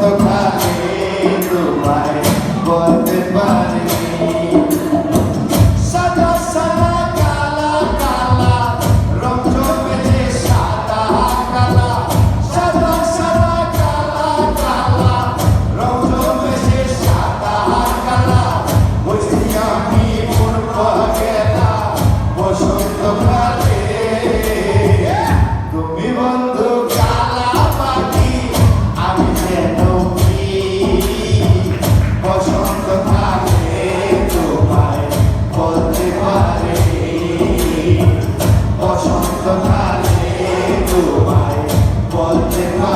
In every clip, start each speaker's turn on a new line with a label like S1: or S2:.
S1: tocar em tu mais.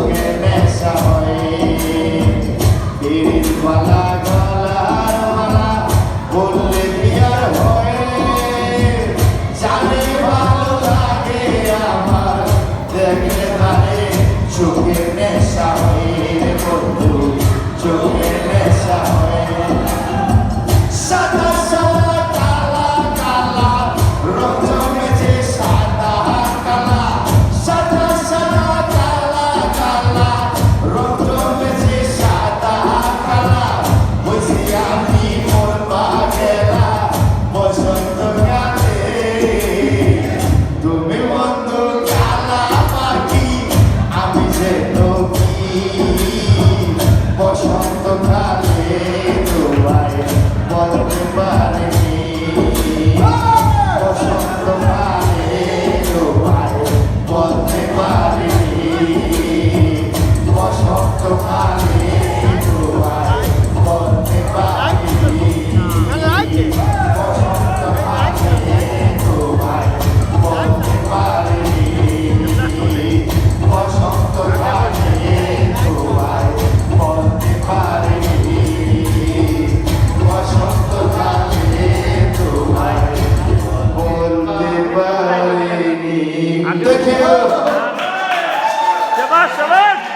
S1: সঙ্গে বললে বিয়ার হয় জানে ভালো লাগে আমার দেখলে তারে Amin. Peki. Yavaş yavaş.